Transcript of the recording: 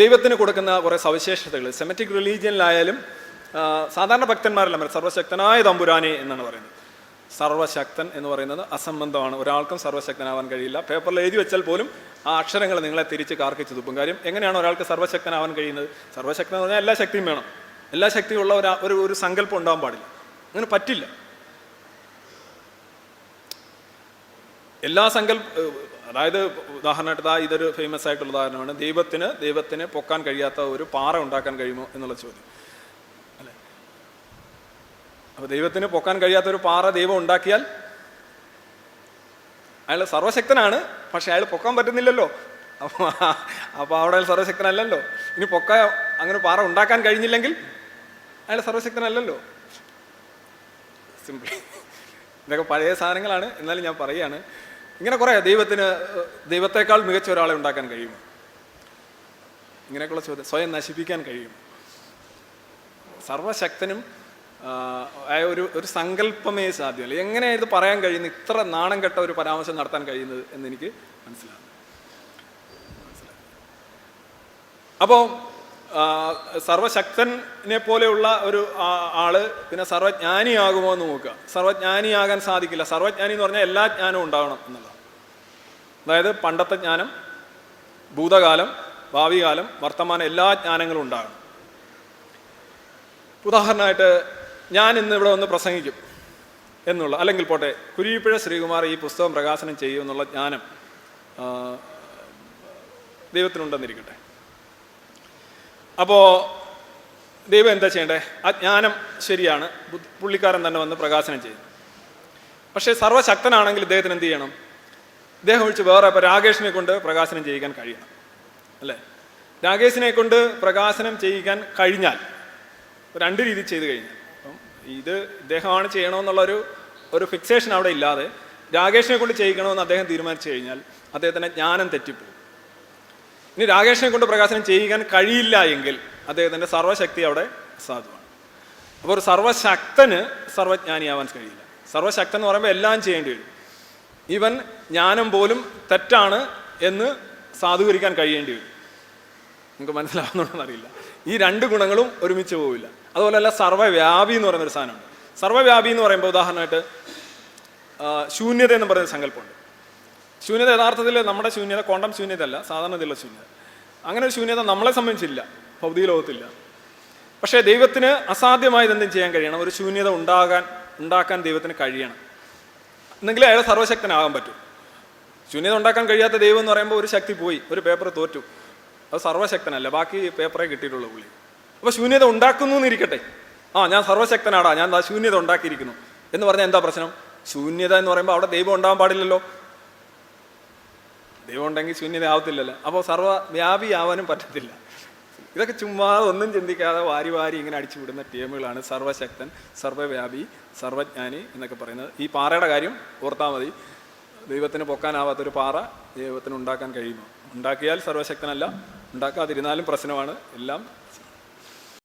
ദൈവത്തിന് കൊടുക്കുന്ന കുറേ സവിശേഷതകൾ. സെമറ്റിക് റിലീജിയനിലായാലും സാധാരണ ഭക്തന്മാരല്ല സർവശക്തനായ തമ്പുരാനെ എന്നാണ് പറയുന്നത്. സർവശക്തൻ എന്ന് പറയുന്നത് അസംബന്ധമാണ്. ഒരാൾക്കും സർവശക്തനാവാൻ കഴിയില്ല. പേപ്പറിൽ എഴുതി വെച്ചാൽ പോലും ആ അക്ഷരങ്ങൾ നിങ്ങളെ തിരിച്ച് കാർക്കിച്ച് തുപ്പും. കാര്യം എങ്ങനെയാണ് ഒരാൾക്ക് സർവശക്തനാവാൻ കഴിയുന്നത്? സർവശക്തൻ എന്ന് പറഞ്ഞാൽ എല്ലാ ശക്തിയും വേണം. എല്ലാ ശക്തിയുള്ള ഒരു ഒരു ഒരു സങ്കല്പം ഉണ്ടാവാൻ പാടില്ല. അങ്ങനെ പറ്റില്ല. എല്ലാ സങ്കല്പ അതായത് ഉദാഹരണമായിട്ട് ഇതൊരു ഫേമസ് ആയിട്ടുള്ള ഉദാഹരണമാണ്. ദൈവത്തിന് ദൈവത്തിന് പൊക്കാൻ കഴിയാത്ത ഒരു പാറ ഉണ്ടാക്കാൻ കഴിയുമോ എന്നുള്ള ചോദ്യം. അല്ലേ? അപ്പോൾ ദൈവത്തിന് പൊക്കാൻ കഴിയാത്ത ഒരു പാറ ദൈവം ഉണ്ടാക്കിയാൽ അയാൾ സർവശക്തനാണ് പക്ഷെ അയാൾ പൊക്കാൻ പറ്റുന്നില്ലല്ലോ. അപ്പോൾ അപ്പോൾ അവിടെ അയാൾ സർവശക്തനല്ലല്ലോ. ഇനി പൊക്ക അങ്ങനെ പാറ ഉണ്ടാക്കാൻ കഴിഞ്ഞില്ലെങ്കിൽ അയാൾ സർവശക്തനല്ലല്ലോ. സിമ്പിൾ ഇതൊക്കെ പഴയ സാധനങ്ങളാണ്. എന്നാലും ഞാൻ പറയുകയാണ് ഇങ്ങനെ കുറേ ദൈവത്തിന് ദൈവത്തെക്കാൾ മികച്ച ഒരാളെ ഉണ്ടാക്കാൻ കഴിയും ഇങ്ങനെയൊക്കെയുള്ള ചോദ്യം. സ്വയം നശിപ്പിക്കാൻ കഴിയും സർവശക്തനും ആയ ഒരു ഒരു സങ്കല്പമേ സാധ്യമല്ല. എങ്ങനെയാണ് ഇത് പറയാൻ കഴിയുന്നത്? ഇത്ര നാണം കെട്ട ഒരു പരാമർശം നടത്താൻ കഴിയുന്നത് എന്ന് എനിക്ക് മനസ്സിലാകും അപ്പോൾ സർവശക്തനെ പോലെയുള്ള ഒരു ആൾ പിന്നെ സർവജ്ഞാനിയാകുമോ എന്ന് നോക്കുക. സർവജ്ഞാനിയാകാൻ സാധിക്കില്ല. സർവജ്ഞാനി എന്ന് പറഞ്ഞാൽ എല്ലാ ജ്ഞാനവും ഉണ്ടാവണം എന്നുള്ളതാണ്. അതായത് പണ്ടത്തെ ജ്ഞാനം ഭൂതകാലം ഭാവികാലം വർത്തമാനം എല്ലാ ജ്ഞാനങ്ങളും ഉണ്ടാകണം. ഉദാഹരണമായിട്ട് ഞാൻ ഇന്ന് ഇവിടെ വന്ന് പ്രസംഗിക്കും എന്നുള്ള അല്ലെങ്കിൽ പോട്ടെ കുരിയിപ്പുഴ ശ്രീകുമാർ ഈ പുസ്തകം പ്രകാശനം ചെയ്യും എന്നുള്ള ജ്ഞാനം ദൈവത്തിനുണ്ടെന്നിരിക്കട്ടെ. അപ്പോൾ ദൈവം എന്താ ചെയ്യണ്ടേ? ആ ജ്ഞാനം ശരിയാണ്. പുള്ളിക്കാരൻ തന്നെ വന്ന് പ്രകാശനം ചെയ്യും. പക്ഷേ സർവശക്തനാണെങ്കിൽ ഇദ്ദേഹത്തിന് എന്ത് ചെയ്യണം? ഇദ്ദേഹം ഒഴിച്ച് വേറെ ഇപ്പോൾ രാകേഷിനെ കൊണ്ട് പ്രകാശനം ചെയ്യിക്കാൻ കഴിയണം. അല്ലേ? രാകേഷിനെ കൊണ്ട് പ്രകാശനം ചെയ്യിക്കാൻ കഴിഞ്ഞാൽ രണ്ട് രീതി ചെയ്ത് കഴിഞ്ഞാൽ അപ്പം ഇത് ഇദ്ദേഹമാണ് ചെയ്യണമെന്നുള്ളൊരു ഒരു ഫിക്സേഷൻ അവിടെ ഇല്ലാതെ രാകേഷിനെ കൊണ്ട് ചെയ്യിക്കണമെന്ന് അദ്ദേഹം തീരുമാനിച്ചു കഴിഞ്ഞാൽ അദ്ദേഹത്തിന്റെ ജ്ഞാനം തെറ്റിപ്പോകും. ഇനി രാകേഷിനെ കൊണ്ട് പ്രകാശനം ചെയ്യാൻ കഴിയില്ല എങ്കിൽ അദ്ദേഹത്തിന്റെ സർവശക്തി അവിടെ സാധുവാണ്. അപ്പോൾ ഒരു സർവശക്തന് സർവജ്ഞാനിയാവാൻ കഴിയില്ല. സർവശക്തൻ എന്ന് പറയുമ്പോൾ എല്ലാം ചെയ്യേണ്ടി വരും. ഇവൻ ജ്ഞാനം പോലും തെറ്റാണ് എന്ന് സാധൂകരിക്കാൻ കഴിയേണ്ടി വരും. നിങ്ങൾക്ക് മനസ്സിലാവുന്നുണ്ടെന്ന് അറിയില്ല. ഈ രണ്ട് ഗുണങ്ങളും ഒരുമിച്ച് പോവില്ല. അതുപോലെ അല്ല സർവവ്യാപി എന്ന് പറയുന്ന ഒരു സാധനമുണ്ട്. സർവവ്യാപി എന്ന് പറയുമ്പോൾ ഉദാഹരണമായിട്ട് ശൂന്യത എന്ന് പറയുന്ന സങ്കല്പമുണ്ട്. ശൂന്യത യഥാർത്ഥത്തിൽ നമ്മുടെ ശൂന്യത കോണ്ടം ശൂന്യത അല്ല സാധാരണ ഇതിലുള്ള ശൂന്യത. അങ്ങനെ ഒരു ശൂന്യത നമ്മളെ സംബന്ധിച്ചില്ല ഭൗതിക ലോകത്തില്ല. പക്ഷേ ദൈവത്തിന് അസാധ്യമായത് എന്തും ചെയ്യാൻ കഴിയണം ഒരു ശൂന്യത ഉണ്ടാകാൻ ഉണ്ടാക്കാൻ ദൈവത്തിന് കഴിയണം. എന്നെങ്കിലും അയാൾ സർവശക്തനാകാൻ പറ്റും. ശൂന്യത ഉണ്ടാക്കാൻ കഴിയാത്ത ദൈവം എന്ന് പറയുമ്പോൾ ഒരു ശക്തി പോയി ഒരു പേപ്പർ തോറ്റു. അത് സർവശക്തനല്ല ബാക്കി പേപ്പറേ കിട്ടിയിട്ടുള്ളൂ പുള്ളി. അപ്പോൾ ശൂന്യത ഉണ്ടാക്കുന്നു എന്നിരിക്കട്ടെ. ആ ഞാൻ സർവശക്തനാടാ ഞാൻ ശൂന്യത ഉണ്ടാക്കിയിരിക്കുന്നു. എന്ന് പറഞ്ഞാൽ എന്താ പ്രശ്നം? ശൂന്യത എന്ന് പറയുമ്പോൾ അവിടെ ദൈവം ഉണ്ടാകാൻ പാടില്ലല്ലോ. ദൈവം ഉണ്ടെങ്കിൽ ശൂന്യത ആവത്തില്ലല്ലോ അപ്പോൾ സർവവ്യാപി ആവാനും പറ്റത്തില്ല. ഇതൊക്കെ ചുമ്മാ ഒന്നും ചിന്തിക്കാതെ വാരി വാരി ഇങ്ങനെ അടിച്ചു വിടുന്ന ടീമുകളാണ് സർവശക്തൻ സർവവ്യാപി സർവജ്ഞാനി എന്നൊക്കെ പറയുന്നത്. ഈ പാറയുടെ കാര്യം ഓർത്താൽ മതി. ദൈവത്തിന് പൊക്കാനാവാത്തൊരു പാറ ദൈവത്തിന് ഉണ്ടാക്കാൻ കഴിയുമോ? ഉണ്ടാക്കിയാൽ സർവശക്തനല്ല. ഉണ്ടാക്കാതിരുന്നാലും പ്രശ്നമാണ്. എല്ലാം